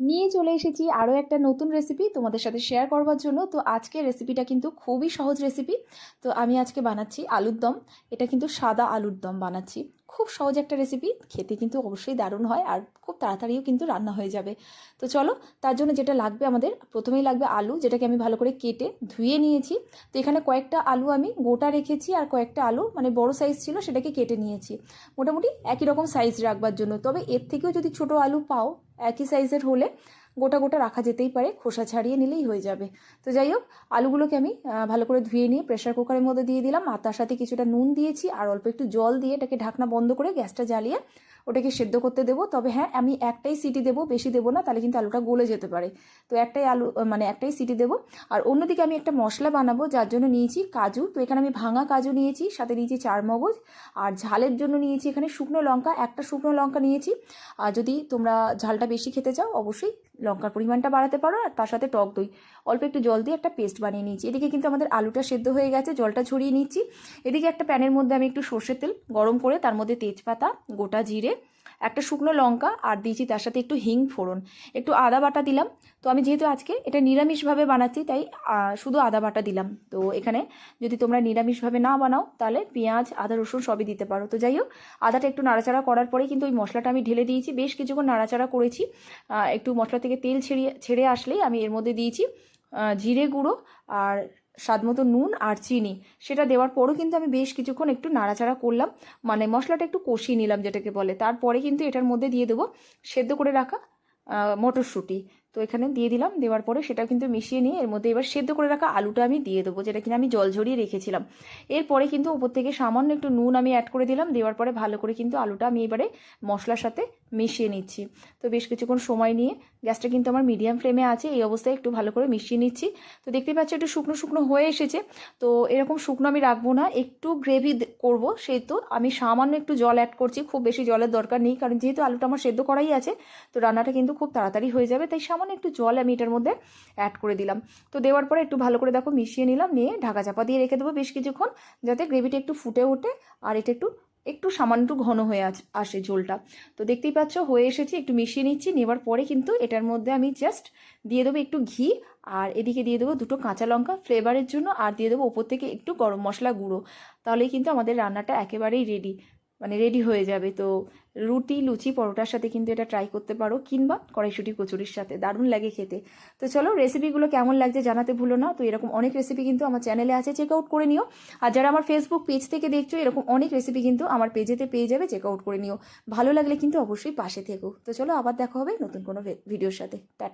নিয়ে চলে এসেছি আরও একটা নতুন রেসিপি তোমাদের সাথে শেয়ার করবার জন্য। তো আজকে রেসিপিটা কিন্তু খুবই সহজ রেসিপি তো আমি আজকে বানাচ্ছি আলুর দম। এটা কিন্তু সাদা আলুর দম বানাচ্ছি। খুব সহজ একটা রেসিপি খেতে কিন্তু অবশ্যই দারুণ হয় আর খুব তাড়াতাড়িও কিন্তু রান্না হয়ে যাবে। তো চলো, তার জন্য যেটা লাগবে আমাদের, প্রথমেই লাগবে আলু, যেটাকে আমি ভালো করে কেটে ধুয়ে নিয়েছি। তো এখানে কয়েকটা আলু আমি গোটা রেখেছি আর কয়েকটা আলু মানে বড় সাইজ ছিল সেটাকে কেটে নিয়েছি। মোটামুটি একই রকম সাইজ রাখবার জন্য। তবে এর থেকেও যদি ছোট আলু পাও, একই সাইজের হলে গোটা গোটা রাখা যেতেই পারে, খোসা ছাড়িয়ে নিলেই হয়ে যাবে। তো যাই হোক, আলুগুলোকে আমি ভালো করে ধুয়ে নিয়ে প্রেশার কুকারের মধ্যে দিয়ে দিলাম আর তার সাথে কিছুটা নুন দিয়েছি আর অল্প একটু জল দিয়ে এটাকে ঢাকনা বন্ধ করে গ্যাসটা জ্বালিয়ে ওটাকে সেদ্ধ করতে দেবো। তবে হ্যাঁ আমি একটাই সিটি দেবো, বেশি দেবো না, তাহলে কিন্তু আলুটা গলে যেতে পারে। তো একটাই আলু মানে একটাই সিটি দেবো। আর অন্যদিকে আমি একটা মশলা বানাবো, যার জন্য নিয়েছি কাজু। তো এখানে আমি ভাঙা কাজু নিয়েছি, সাথে নিয়েছি চার মগজ আর ঝালের জন্য নিয়েছি এখানে শুকনো লঙ্কা, একটা শুকনো লঙ্কা নিয়েছি। আর যদি তোমরা ঝালটা বেশি খেতে চাও, অবশ্যই লঙ্কার পরিমাণটা বাড়াতে পারো আর তার সাথে টক দই। অল্প একটু জল দিয়ে একটা পেস্ট বানিয়ে নিয়েছি। এদিকে কিন্তু আমাদের আলুটা সেদ্ধ হয়ে গেছে, জলটা ছড়িয়ে নিচ্ছি। এদিকে একটা প্যানের মধ্যে আমি একটু সর্ষের তেল গরম করে তার মধ্যে তেজপাতা, গোটা জিরে একটা শুকনো লঙ্কা আর দিয়েছি তার সাথে একটু হিং ফোড়ন। একটু আদা বাটা দিলাম। তো আমি যেহেতু আজকে এটা নিরামিষভাবে বানাচ্ছি, তাই শুধু আদা বাটা দিলাম। তো এখানে যদি তোমরা নিরামিষভাবে না বানাও, তাহলে পেঁয়াজ, আদা, রসুন সবই দিতে পারো। তো যাই হোক, আদাটা একটু নাড়াচাড়া করার পরে কিন্তু ওই মশলাটা আমি ঢেলে দিয়েছি। বেশ কিছুক্ষণ নাড়াচাড়া করেছি। একটু মশলা থেকে তেল ছেড়িয়ে, ছেড়ে আসলেই আমি এর মধ্যে দিয়েছি জিরে গুঁড়ো আর স্বাদ মতো নুন আর চিনি। সেটা দেওয়ার পরও কিন্তু আমি বেশ কিছুক্ষণ একটু নাড়াচাড়া করলাম। মানে মশলাটা একটু কষিয়ে নিলাম যেটাকে বলে। তারপরে কিন্তু এটার মধ্যে দিয়ে দেবো সেদ্ধ করে রাখা মটরশুঁটি। তো এখানে দিয়ে দিলাম। দেওয়ার পরে সেটা কিন্তু মিশিয়ে নিয়ে এর মধ্যে এবার সেদ্ধ করে রাখা আলুটা আমি দিয়ে দেবো, যেটা কিনা আমি জল ঝরিয়ে রেখেছিলাম। এরপরে কিন্তু ওপর থেকে সামান্য একটু নুন আমি অ্যাড করে দিলাম। দেওয়ার পরে ভালো করে কিন্তু আলুটা আমি এবারে মশলার সাথে মিশিয়ে নিচ্ছি। তো বেশ কিছুক্ষণ সময় নিয়ে গ্যাসটা কিন্তু আমার মিডিয়াম ফ্লেমে আছে, এই অবস্থায় একটু ভালো করে মিশিয়ে নিচ্ছি। তো দেখতে পাচ্ছি একটু শুকনো শুকনো হয়ে এসেছে। তো এরকম শুকনো আমি রাখব না, একটু গ্রেভি করব সেই তো আমি সামান্য একটু জল অ্যাড করছি, খুব বেশি জলের দরকার নেই, কারণ যেহেতু আলুটা আমার সেদ্ধ করাই আছে, তো রান্নাটা কিন্তু খুব তাড়াতাড়ি হয়ে যাবে, তাই সামান্য একটু জল আমি এটার মধ্যে অ্যাড করে দিলাম। তো দেওয়ার পরে একটু ভালো করে দেখো মিশিয়ে নিলাম, নিয়ে ঢাকা চাপা দিয়ে রেখে দেবো বেশ কিছুক্ষণ, যাতে গ্রেভিটা একটু ফুটে ওঠে, আর এটা একটু একটু সামান্য ঘন হয়ে আস- ঝোলটা। তো দেখতেই পাচ্ছ, হয়ে এসেছি, একটু মিশিয়ে নিচ্ছি, নেবার পরে কিন্তু এটার মধ্যে আমি জাস্ট দিয়ে দেবো একটু ঘি, আর এদিকে দিয়ে দেবো দুটো কাঁচা লঙ্কা ফ্লেভারের জন্য, আর দিয়ে দেবো ওপর থেকে একটু গরম মশলা গুঁড়ো। তাহলেই কিন্তু আমাদের রান্নাটা একেবারেই রেডি মানে রেডি হয়ে যাবে। তো রুটি, লুচি, পরোটার সাথে কিন্তু এটা ট্রাই করতে পারো কিংবা কড়াইশুটি, কচুরির সাথে। দারুণ লাগে খেতে। তো চলো রেসিপিগুলো কেমন লাগছে জানাতে ভুলো না। তো এরকম অনেক রেসিপি কিন্তু আমার চ্যানেলে আছে চেক আউট করে নিও। আর যারা আমার ফেসবুক পেজ থেকে দেখছ, এরকম অনেক রেসিপি কিন্তু আমার পেজেতে পেয়ে যাবে চেক আউট করে নিও। ভালো লাগলে কিন্তু অবশ্যই পাশে থেকো। তো চলো আবার দেখা হবে নতুন কোনো ভিডিওর সাথে। টাটা।